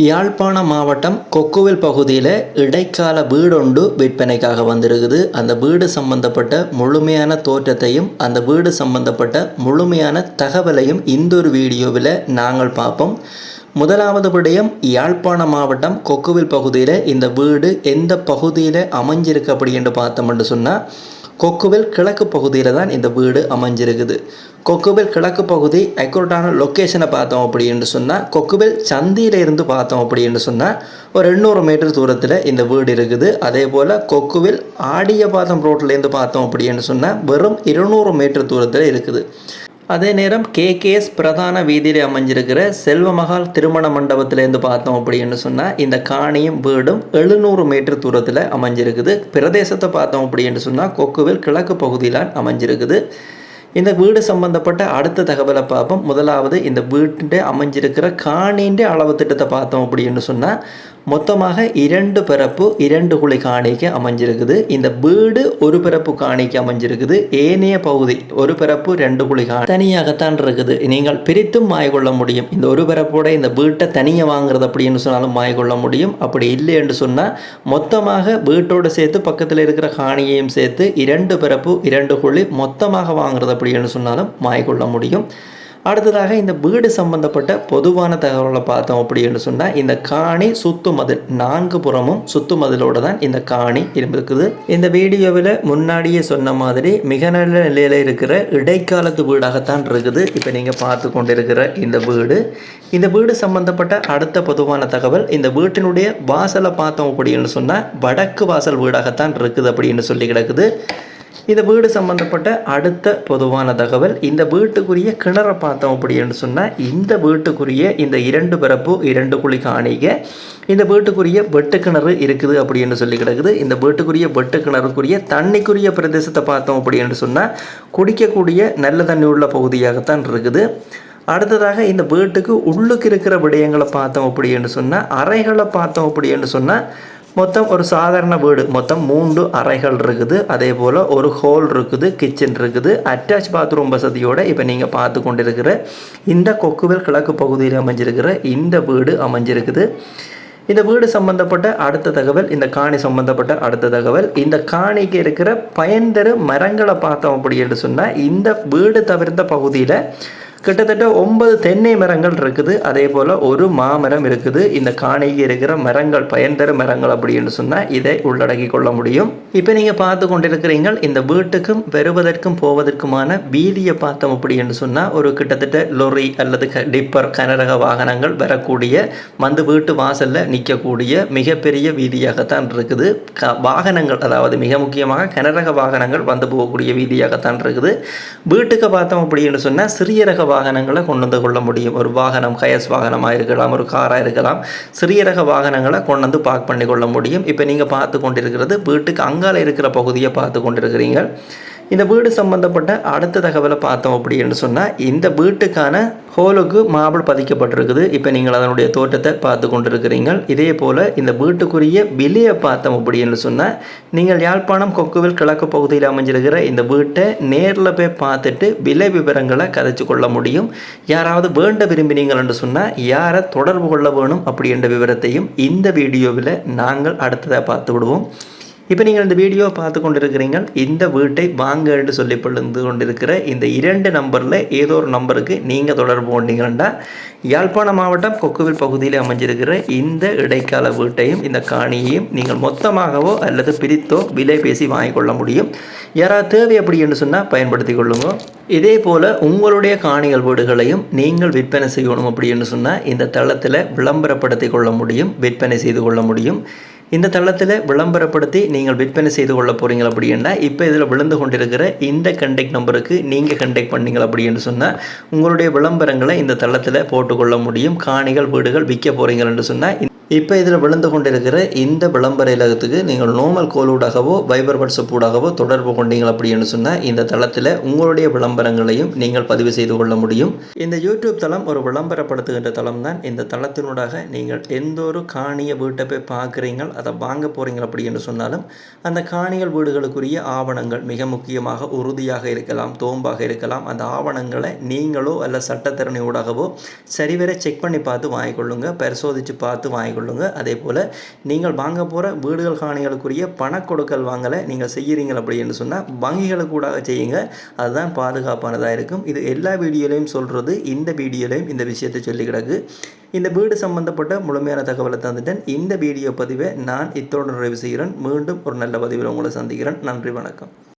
யாழ்ப்பாண மாவட்டம் கொக்குவில் பகுதியில் இடைக்கால வீடொன்று விற்பனைக்காக வந்திருக்குது. அந்த வீடு சம்பந்தப்பட்ட முழுமையான தோற்றத்தையும் அந்த வீடு சம்பந்தப்பட்ட முழுமையான தகவலையும் இந்த ஒரு வீடியோவில் நாங்கள் பார்ப்போம். முதலாவது விடயம் யாழ்ப்பாண மாவட்டம் கொக்குவில் பகுதியில் இந்த வீடு எந்த பகுதியில் அமைஞ்சிருக்கு அப்படி என்று பார்த்தோம்னு சொன்னால் கொக்குவில் கிழக்கு பகுதியில் தான் இந்த வீடு அமைஞ்சிருக்குது. கொக்குவில் கிழக்கு பகுதி அக்யூரட்டான லொக்கேஷனை பார்த்தோம் அப்படின்னு சொன்னால் கொக்குவில் சந்தியில இருந்து பார்த்தோம் அப்படின்னு சொன்னால் ஒரு எண்ணூறு மீட்டர் தூரத்தில் இந்த வீடு இருக்குது. அதே போல் கொக்குவில் ஆடியபாதம் ரோட்லேருந்து பார்த்தோம் அப்படின்னு சொன்னால் வெறும் இருநூறு மீட்டர் தூரத்தில் இருக்குது. அதே நேரம் கேகேஎஸ் பிரதான வீதியில் அமைஞ்சிருக்கிற செல்வமகால் திருமண மண்டபத்திலேருந்து பார்த்தோம் அப்படின்னு சொன்னால் இந்த காணியும் வீடும் எழுநூறு மீட்டர் தூரத்தில் அமைஞ்சிருக்குது. பிரதேசத்தை பார்த்தோம் அப்படின்னு சொன்னால் கொக்குவில் கிழக்கு பகுதியில் அமைஞ்சிருக்குது. இந்த வீடு சம்பந்தப்பட்ட அடுத்த தகவலை பார்ப்போம். முதலாவது இந்த வீட்டு அமைஞ்சிருக்கிற காணின்ற அளவு திட்டத்தை பார்த்தோம் அப்படின்னு சொன்னால் மொத்தமாக இரண்டு பிறப்பு இரண்டு குழி காணிக்கு அமைஞ்சிருக்குது. இந்த வீடு ஒரு பிறப்பு காணிக்கு அமைஞ்சிருக்குது. ஏனைய பகுதி ஒரு பிறப்பு ரெண்டு குழி காணி தனியாகத்தான் இருக்குது. நீங்கள் பிரித்தும் மாய் கொள்ள முடியும். இந்த ஒரு பிறப்போட இந்த வீட்டை தனியாக வாங்குறது அப்படின்னு சொன்னாலும் மாய்கொள்ள முடியும். அப்படி இல்லை என்று சொன்னால் மொத்தமாக வீட்டோடு சேர்த்து பக்கத்தில் இருக்கிற காணியையும் சேர்த்து இரண்டு பிறப்பு இரண்டு குழி மொத்தமாக வாங்குறது அப்படின்னு சொன்னாலும் மாய் முடியும். அடுத்ததாக இந்த வீடு சம்பந்தப்பட்ட பொதுவான தகவலை பார்த்தோம் அப்படின்னு சொன்னால் இந்த காணி சுத்து மதில் நான்கு புறமும் சுத்து மதிலோடு தான் இந்த காணி இருக்குது இந்த வீடியோவில் முன்னாடியே சொன்ன மாதிரி மிக நல்ல நிலையில் இருக்கிற இடைக்காலத்து வீடாகத்தான் இருக்குது. இப்போ நீங்கள் பார்த்து கொண்டிருக்கிற இந்த வீடு. இந்த வீடு சம்பந்தப்பட்ட அடுத்த பொதுவான தகவல் இந்த வீட்டினுடைய வாசலை பார்த்தோம் அப்படின்னு சொன்னால் வடக்கு வாசல் வீடாகத்தான் இருக்குது அப்படின்னு சொல்லி கிடக்குது. இந்த வீடு சம்மந்தப்பட்ட அடுத்த பொதுவான தகவல் இந்த வீட்டுக்குரிய கிணறை பார்த்தோம் அப்படின்னு சொன்னால் இந்த வீட்டுக்குரிய இந்த இரண்டு பிறப்பு இரண்டு குழி காணிக இந்த வீட்டுக்குரிய வெட்டு கிணறு இருக்குது அப்படின்னு சொல்லி கிடக்குது. இந்த வீட்டுக்குரிய வெட்டு கிணறுக்குரிய தண்ணிக்குரிய பிரதேசத்தை பார்த்தோம் அப்படின்னு சொன்னால் குடிக்கக்கூடிய நல்ல தண்ணி உள்ள பகுதியாகத்தான் இருக்குது. அடுத்ததாக இந்த வீட்டுக்கு உள்ளுக்கு இருக்கிற விடயங்களை பார்த்தோம் அப்படின்னு சொன்னால் அறைகளை பார்த்தோம் அப்படின்னு சொன்னால் மொத்தம் ஒரு சாதாரண வீடு. மொத்தம் மூன்று அறைகள் இருக்குது. அதே போல் ஒரு ஹோல் இருக்குது கிச்சன் இருக்குது. அட்டாச் பாத்ரூம் வசதியோடு இப்போ நீங்கள் பார்த்து கொண்டிருக்கிற இந்த கொக்குவேல் கிழக்கு பகுதியில் அமைஞ்சிருக்கிற இந்த வீடு அமைஞ்சிருக்குது. இந்த வீடு சம்பந்தப்பட்ட அடுத்த தகவல் இந்த காணி சம்பந்தப்பட்ட அடுத்த தகவல். இந்த காணிக்கு இருக்கிற பயன்தரு மரங்களை பார்த்தோம் அப்படின்னு சொன்னால் இந்த வீடு தவிர்த்த பகுதியில் கிட்டத்தட்ட ஒன்பது தென்னை மரங்கள் இருக்குது. அதே போல் ஒரு மாமரம் இருக்குது. இந்த காணிக்கு இருக்கிற மரங்கள் பயன் தரும் மரங்கள் அப்படின்னு சொன்னால் இதை உள்ளடக்கி கொள்ள முடியும். இப்போ நீங்கள் பார்த்து கொண்டிருக்கிறீங்க இந்த வீட்டுக்கும் வருவதற்கும் போவதற்குமான வீதியை பார்த்தோம் அப்படின்னு சொன்னால் ஒரு கிட்டத்தட்ட லொரி அல்லது க டிப்பர் கனரக வாகனங்கள் வரக்கூடிய வந்து வீட்டு வாசலில் நிற்கக்கூடிய மிகப்பெரிய வீதியாகத்தான் இருக்குது. க வாகனங்கள் அதாவது மிக முக்கியமாக கனரக வாகனங்கள் வந்து போகக்கூடிய வீதியாகத்தான் இருக்குது. வீட்டுக்கு பார்த்தோம் அப்படின்னு சொன்னால் சிறிய ரக வாகனங்களை கொண்டு வந்து கொள்ள முடியும். ஒரு வாகனம் கயஸ் வாகனமாக இருக்கலாம் ஒரு காராக இருக்கலாம் சிறிய ரக வாகனங்களை கொண்டு வந்து பார்க் பண்ணி கொள்ள முடியும். இப்போ நீங்கள் பார்த்து கொண்டிருக்கிறது வீட்டுக்கு அங்கால இருக்கிற பகுதியை பார்த்து கொண்டிருக்கிறீங்க இந்த வீடு சம்பந்தப்பட்ட அடுத்த தகவலை பார்த்தோம் அப்படின்னு சொன்னால் இந்த வீட்டுக்கான ஹோலுக்கு மாபிள் பதிக்கப்பட்டிருக்குது. இப்போ நீங்கள் அதனுடைய தோட்டத்தை பார்த்து கொண்டிருக்கிறீங்க இதே போல் இந்த வீட்டுக்குரிய விலையை பார்த்தோம் அப்படின்னு சொன்னால் நீங்கள் யாழ்ப்பாணம் கொக்குவில் கிழக்கு பகுதியில் அமைஞ்சிருக்கிற இந்த வீட்டை நேரில் போய் பார்த்துட்டு விலை விவரங்களை கதைச்சு கொள்ள முடியும். யாராவது வேண்ட விரும்பினீங்கள்னு என்று சொன்னால் யாரை தொடர்பு கொள்ள வேணும் அப்படின்ற விவரத்தையும் இந்த வீடியோவில் நாங்கள் அடுத்ததாக பார்த்து விடுவோம். இப்போ நீங்கள் இந்த வீடியோவை பார்த்து கொண்டிருக்கிறீங்க. இந்த வீட்டை வாங்க என்று சொல்லி பொழுது கொண்டிருக்கிற இந்த இரண்டு நம்பரில் ஏதோ ஒரு நம்பருக்கு நீங்கள் தொடர்பு கொண்டீங்கன்னா யாழ்ப்பாணம் மாவட்டம் கொக்குவில் பகுதியில் அமைஞ்சிருக்கிற இந்த இடைக்கால வீட்டையும் இந்த காணியையும் நீங்கள் மொத்தமாகவோ அல்லது பிரித்தோ விலை பேசி வாங்கிக்கொள்ள முடியும். யாராவது தேவை அப்படி என்று சொன்னால் பயன்படுத்தி கொள்ளுங்க. இதே போல் உங்களுடைய காணிகள் வீடுகளையும் நீங்கள் விற்பனை செய்யணும் அப்படின்னு சொன்னால் இந்த தளத்தில் விளம்பரப்படுத்தி கொள்ள முடியும் விற்பனை செய்து கொள்ள முடியும். இந்த தளத்தில் விளம்பரப்படுத்தி நீங்கள் விற்பனை செய்து கொள்ள போகிறீங்க அப்படின்னா இப்போ இதில் விழுந்து கொண்டிருக்கிற இந்த கண்டெக்ட் நம்பருக்கு நீங்கள் கண்டெக்ட் பண்ணீங்க அப்படின்னு சொன்னால் உங்களுடைய விளம்பரங்களை இந்த தளத்தில் போட்டுக்கொள்ள முடியும். காணிகள் வீடுகள் விற்க போகிறீங்கன்னு சொன்னால் இப்போ இதில் விழுந்து கொண்டிருக்கிற இந்த விளம்பர இலகத்துக்கு நீங்கள் நோமல் கோலூடாகவோ வைபர் வாட்ஸ்அப் ஊடாகவோ தொடர்பு கொண்டீங்க அப்படின்னு சொன்னால் இந்த தளத்தில் உங்களுடைய விளம்பரங்களையும் நீங்கள் பதிவு செய்து கொள்ள முடியும். இந்த யூடியூப் தளம் ஒரு விளம்பரப்படுத்துகின்ற தளம் தான் இந்த தளத்தினூடாக நீங்கள் எந்த ஒரு காணிய வீட்டை போய் பார்க்குறீங்க அதை வாங்க போகிறீங்க அப்படின்னு சொன்னாலும் அந்த காணிகள் வீடுகளுக்குரிய ஆவணங்கள் மிக முக்கியமாக உறுதியாக இருக்கலாம் தோம்பாக இருக்கலாம். அந்த ஆவணங்களை நீங்களோ அல்ல சட்டத்திறனை ஊடாகவோ சரிவர செக் பண்ணி பார்த்து வாங்கிக்கொள்ளுங்க பரிசோதித்து பார்த்து வாங்கிக்கொள்ளுங்க அதே போல் நீங்கள் வாங்க போகிற வீடுகள் காணிகளுக்குரிய பணக்கொடுக்கல் வாங்கலை நீங்கள் செய்கிறீங்க அப்படின்னு சொன்னால் வங்கிகளுக்கு கூட செய்யுங்க. அதுதான் பாதுகாப்பானதாக இருக்கும். இது எல்லா வீடியோலையும் சொல்கிறது இந்த வீடியோலையும் இந்த விஷயத்தை சொல்லி கிடக்கு. இந்த வீடு சம்பந்தப்பட்ட முழுமையான தகவலை தந்துட்டேன். இந்த வீடியோ பதிவை நான் இத்தோடு நிறைவு செய்கிறேன். மீண்டும் ஒரு நல்ல பதிவில் உங்களை சந்திக்கிறேன். நன்றி வணக்கம்.